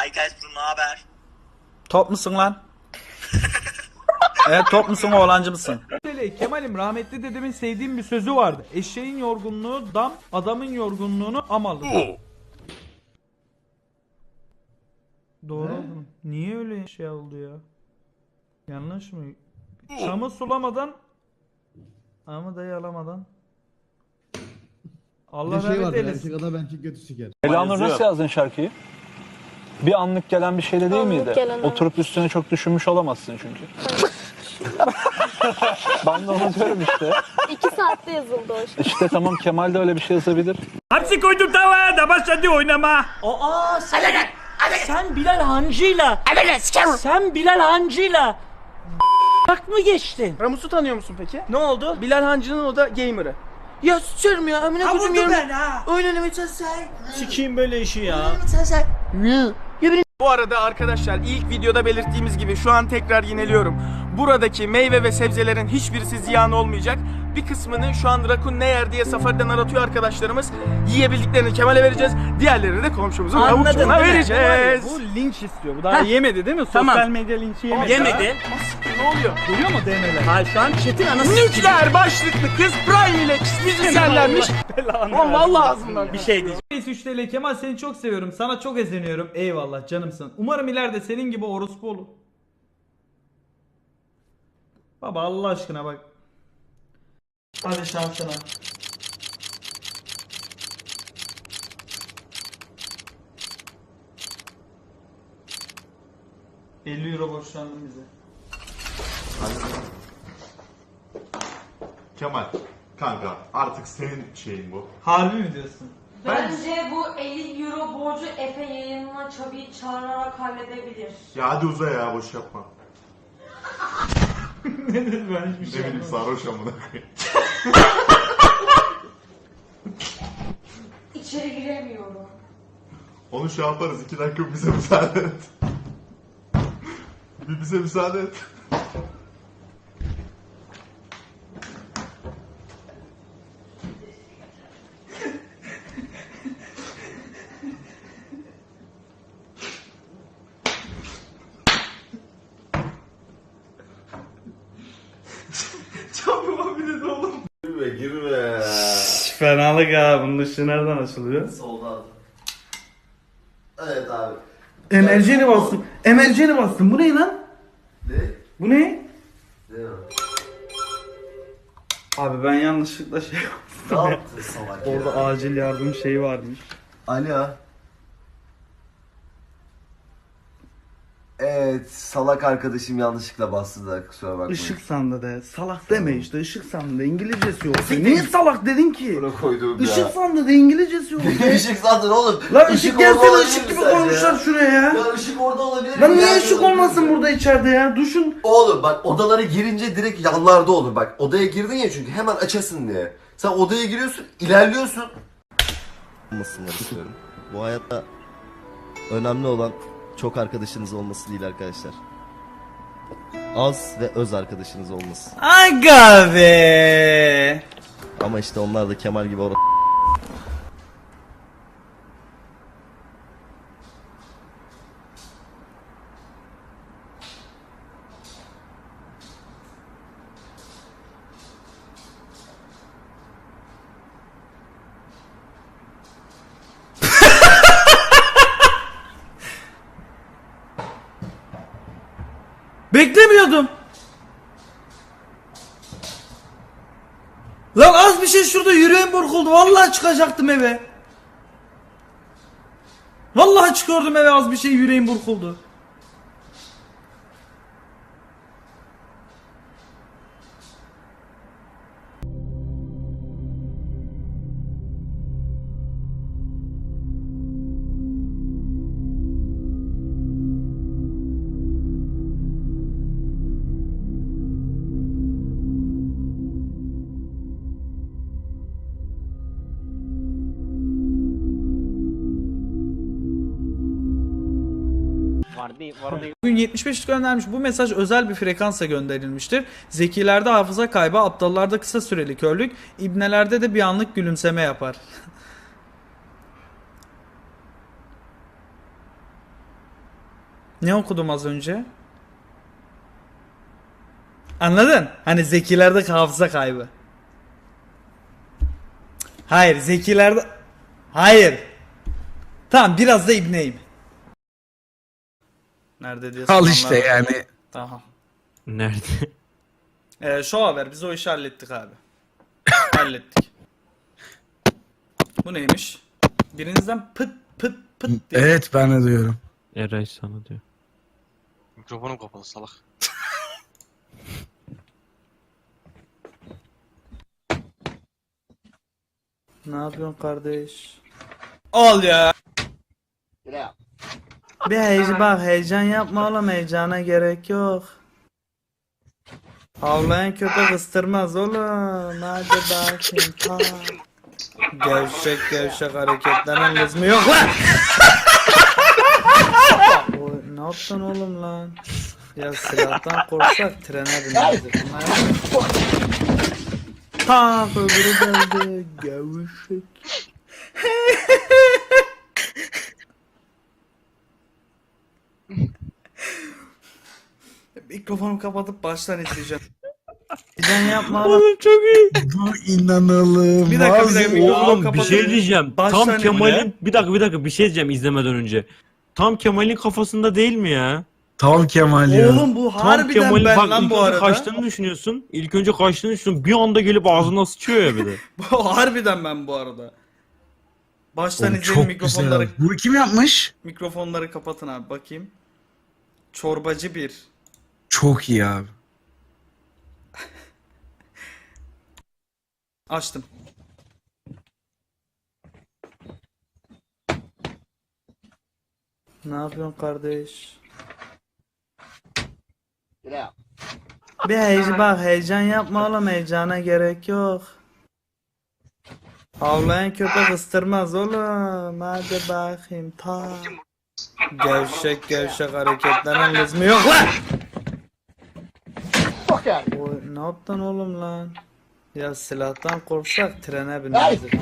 Hi guys bro ne haber? Top musun lan? evet top musun oğlancı mısın? Kemal'im rahmetli dedemin sevdiğim bir sözü vardı. Eşeğin yorgunluğu dam, adamın yorgunluğunu am alır. Doğru oldu. Niye öyle şey oldu ya? Yanlış mı? Çamı sulamadan ama dayı alamadan. Allah Bir şey rahmet vardır eylesin. erkek adam erkek götü siker. Elanur nasıl yazdın şarkıyı? Bir anlık gelen bir şey de değil Anlık miydi? gelen, evet. Oturup üstüne çok düşünmüş olamazsın çünkü. ben de onu diyorum işte. İki saatte yazıldı o şey. İşte tamam Kemal de öyle bir şey yazabilir. Hapsi koydum tavaya da başladı oynama. Aa sen, sen Bilal Hancı'yla sen Bilal Hancı'yla bak mı geçtin? Ramus'u tanıyor musun peki? Ne oldu? Bilal Hancı'nın o da gamer'ı. Ya sürüm ya amına Ha koydum vurdu yarım. ben ha. Oynamayı çalışsay. Sikiyim böyle işi ya. Bu arada arkadaşlar ilk videoda belirttiğimiz gibi şu an tekrar yineliyorum. Buradaki meyve ve sebzelerin hiçbirisi ziyan olmayacak. Bir kısmını şu an Rakun ne yer diye safariden aratıyor arkadaşlarımız. Yiyebildiklerini Kemal'e vereceğiz. Diğerlerini de komşumuzun Anladın avuçlarına değil mi? vereceğiz. Bu linç istiyor. Bu daha Heh. yemedi değil mi? Tamam. Sosyal medya linçi yemedi. Yemedi. Ne oluyor? Görüyor mu DM'ler? Hayır şu an chat'in anası Nükleer başlıklı kız Prime ile müzisyenlermiş. Oğlum vallahi ağzımdan. bir şey diyeceğim. Neyse 3 TL Kemal seni çok seviyorum. Sana çok ezeniyorum. Eyvallah canımsın. Umarım ileride senin gibi orospu olur. Baba Allah aşkına bak. Hadi şansına. ...50 euro borçlandın bize. Kemal, kanka artık senin şeyin bu. Harbi mi diyorsun? Bence bu 50 euro borcu Efe yayınına Çabi'yi çağırarak halledebilir. Ya hadi uza ya boş yapma. Nedir ben hiçbir şey Ne bileyim sarhoş amına koyayım. İçeri giremiyorum. Onu şey yaparız iki dakika bize müsaade et. Bir bize müsaade et. Girme girme. Fenalık ha. Bunun ışığı nereden açılıyor? Soldan. Evet abi. Emerjeni bastım. Emerjeni bastım. Bu ne lan? Ne? Bu ne? Ne o? Abi ben yanlışlıkla şey Ne yaptın salak ya? Orada acil yardım şeyi varmış. Alo. Evet, salak arkadaşım yanlışlıkla bastı da kusura bakmayın. Işık sandı de. Salak deme işte. Işık sandı de. İngilizcesi yok. Niye salak dedin ki? Buna koyduğum ya. Işık sandı de. İngilizcesi yok. Ne ışık sandın oğlum? Lan ışık orada gelsene olabilir ışık mi gibi sence şuraya ya. Ya ışık orada olabilir mi? Lan niye ışık olabilir olmasın mi? burada içeride ya? Duşun. Oğlum bak odalara girince direkt yanlarda olur bak. Odaya girdin ya çünkü hemen açasın diye. Sen odaya giriyorsun, ilerliyorsun. Olmasınlar istiyorum. Bu hayatta önemli olan çok arkadaşınız olması değil arkadaşlar. Az ve öz arkadaşınız olması. Aga be. Ama işte onlar da Kemal gibi or- Beklemiyordum. Lan az bir şey şurada yüreğim burkuldu. Vallahi çıkacaktım eve. Vallahi çıkıyordum eve az bir şey yüreğim burkuldu. Bugün 75 göndermiş. Bu mesaj özel bir frekansa gönderilmiştir. Zekilerde hafıza kaybı, aptallarda kısa süreli körlük, ibnelerde de bir anlık gülümseme yapar. Ne okudum az önce? Anladın? Hani zekilerde hafıza kaybı. Hayır, zekilerde... Hayır. Tamam, biraz da ibneyim. Nerede diye Al soranlar işte var. yani. Tamam. Nerede? Ee, şu haber, biz o işi hallettik abi. hallettik. Bu neymiş? Birinizden pıt pıt pıt diye. Evet ben de duyuyorum. Eray sana diyor. Mikrofonum kapalı salak. Ne yapıyorsun kardeş? Al ya. Bir heyecan bak heyecan yapma oğlum heyecana gerek yok. Havlayan köpek ıstırmaz oğlum. Hadi bakayım ta. Gevşek gevşek hareketlerin lüzumu yok lan. Oy, ne yaptın oğlum lan? Ya silahtan korksak trene binerdik. Ta öbürü geldi. Gevşek. Mikrofonu kapatıp baştan izleyeceğim. Neden yapma lan? çok iyi. Bu inanılmaz. Bir dakika, bir dakika, mikrofonu Oğlum bir şey diyeceğim. Baştan Tam? Kemal'in bir dakika bir dakika bir şey diyeceğim izlemeden önce. Tam Kemal'in kafasında değil mi ya? Tamam Kemal ya. Oğlum bu Tam harbiden Kemal'in ben bak lan ilk bu önce arada. kaçtığını düşünüyorsun. İlk önce kaçtığını düşünüyorsun. Bir anda gelip ağzına sıçıyor ya bir de. Bu harbiden ben bu arada. Baştan Oğlum, izleyin çok mikrofonları güzel. Bu kim yapmış? mikrofonları kapatın abi bakayım. Çorbacı bir. Çok iyi abi. Açtım. Ne yapıyorsun kardeş? Bir heyecan bak heyecan yapma oğlum heyecana gerek yok. Havlayan köpek ıstırmaz oğlum. Hadi bakayım ta. Gevşek gevşek hareketlerin lüzumu yok lan. Ne yaptın oğlum lan? Ya silahtan korksak trene binerdik.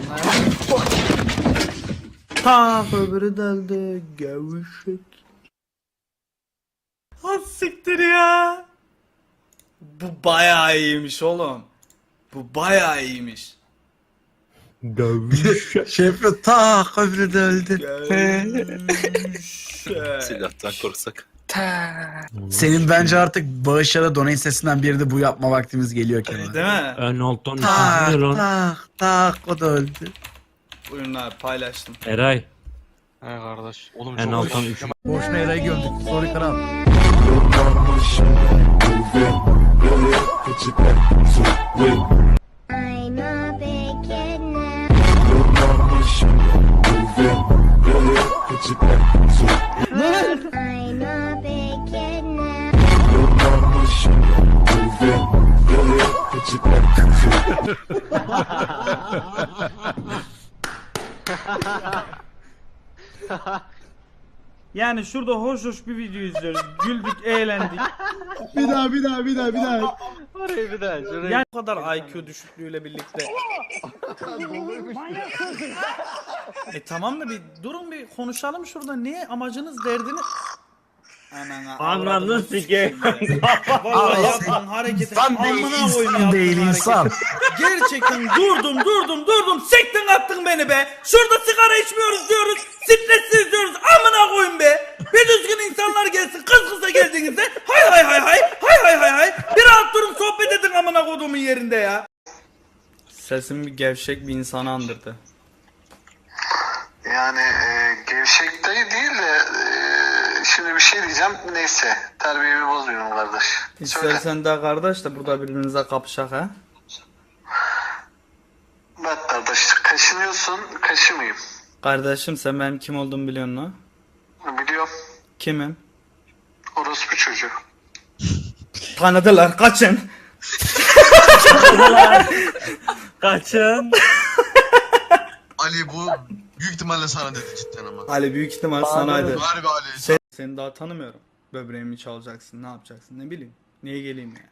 Ta öbürü deldi. Gevşek. Ha siktir ya. Bu bayağı iyiymiş oğlum. Bu bayağı iyiymiş. şey yapıyor. Ta öbürü de öldü. Gevşek. Silahtan korksak. Senin bence artık bağışlara donate sesinden biri de bu yapma vaktimiz geliyor Kemal. Değil mi? En alttan Tak lan. tak tak o da öldü. Buyurun abi paylaştım. Eray. He kardeş. Oğlum En çok alttan üç. Boşuna yere gömdük. Sorry kral. I'm a big kid now. I'm a Yani şurada hoş hoş bir video izliyoruz. Güldük, eğlendik. Bir daha bir daha bir daha bir daha. Yani bu kadar IQ düşüklüğüyle birlikte. e tamam da bir durun bir konuşalım şurada. Niye amacınız derdini? Ananı sikeyim. Vallahi yaptığın hareketi İnsan değil, amına koyayım insan yaptığın değil, hareketi. insan. Gerçekten durdum durdum durdum siktin attın beni be. Şurada sigara içmiyoruz diyoruz. Stressiz diyoruz amına koyayım be. Bir düzgün insanlar gelsin kız kıza geldiğinizde hay hay hay hay hay hay hay hay. Bir rahat durun sohbet edin amına koyduğumun yerinde ya. Sesim bir gevşek bir insanı andırdı. Yani e, gevşek değil de e, şimdi bir şey diyeceğim. Neyse terbiyemi bozmuyorum kardeş. Söyle. İstersen de kardeş de burada birbirinize kapışak ha. Bak kardeş kaşınıyorsun kaşımayayım. Kardeşim sen benim kim olduğumu biliyorsun mu? Biliyorum. Kimim? Orospu çocuğu. Tanıdılar kaçın. Kaçın. Ali bu büyük ihtimalle sana dedi cidden ama. Ali büyük ihtimal sanaydı. Harbi Ali. Sen, seni daha tanımıyorum. Böbreğimi çalacaksın, ne yapacaksın, ne bileyim. Niye geleyim ya?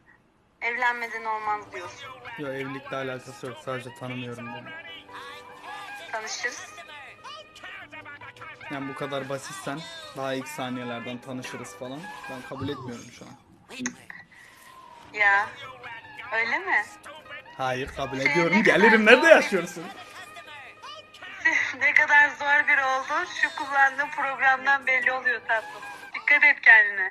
Evlenmeden olmaz diyorsun. Yok evlilikle alakası yok, sadece tanımıyorum dedim. Tanışırız. Yani bu kadar basitsen daha ilk saniyelerden tanışırız falan. Ben kabul etmiyorum şu an. Ya öyle mi? Hayır kabul ediyorum. Gelirim nerede yaşıyorsun? Kadar zor bir oldu şu kullandığım programdan belli oluyor tatlım. Dikkat et kendine.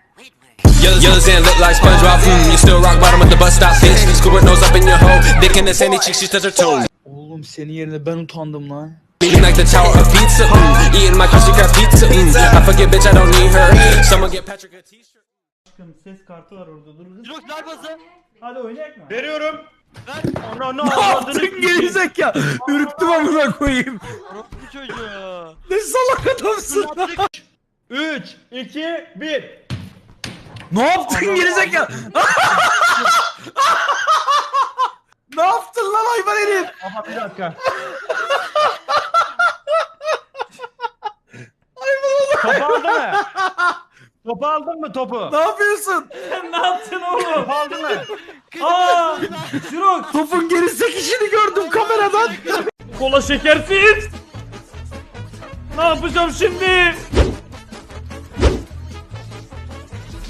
Yours and look like SpongeBob. Mm, you still rock bottom of the bus stop, bitch. Scuba nose up in your hole. Dick in the sandy cheek, she touch her toes. Oğlum senin yerine ben utandım lan. Eating like the tower of pizza. Mm, eating my crusty crab pizza. Mm, I forget, bitch, I don't need her. Someone get Patrick a t-shirt. Ses kartı var orada dur. Yok? Hadi oynayak mı? Veriyorum. No. Ne yaptın gerizekalı? Ürktüm amına koyayım. Bu çocuğu. Ne salak adamsın. 3, 2, 1. Ne yaptın gerizekalı? ne yaptın lan hayvan herif? Ama bir dakika. Topu aldın mı? Topu aldın mı topu? Ne yapıyorsun? ne yaptın oğlum? Topu aldın mı? Aa! Şurok! Topun geri sekişini gördüm kameradan. Kola şekersiz! Ne yapacağım şimdi?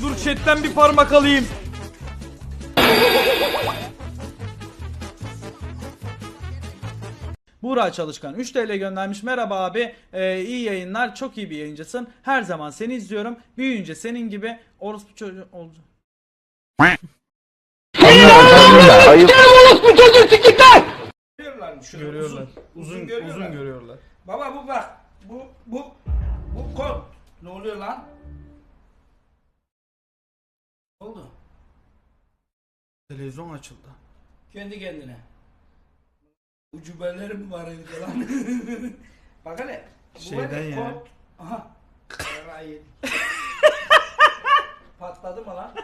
Dur chatten bir parmak alayım. Buğra Çalışkan 3 TL göndermiş. Merhaba abi. Ee, iyi yayınlar. Çok iyi bir yayıncısın. Her zaman seni izliyorum. Büyüyünce senin gibi orospu çocuğu olacağım. Görüyorlar. Uzun uzun görüyorlar. Baba bu bak. Bu bu bu kod. Ne oluyor lan? Ne oldu? Televizyon açıldı. Kendi kendine. Ucubeleri mi var evde lan? bak hele. Bu Şeyden ya. Kod. Aha. Patladı mı lan?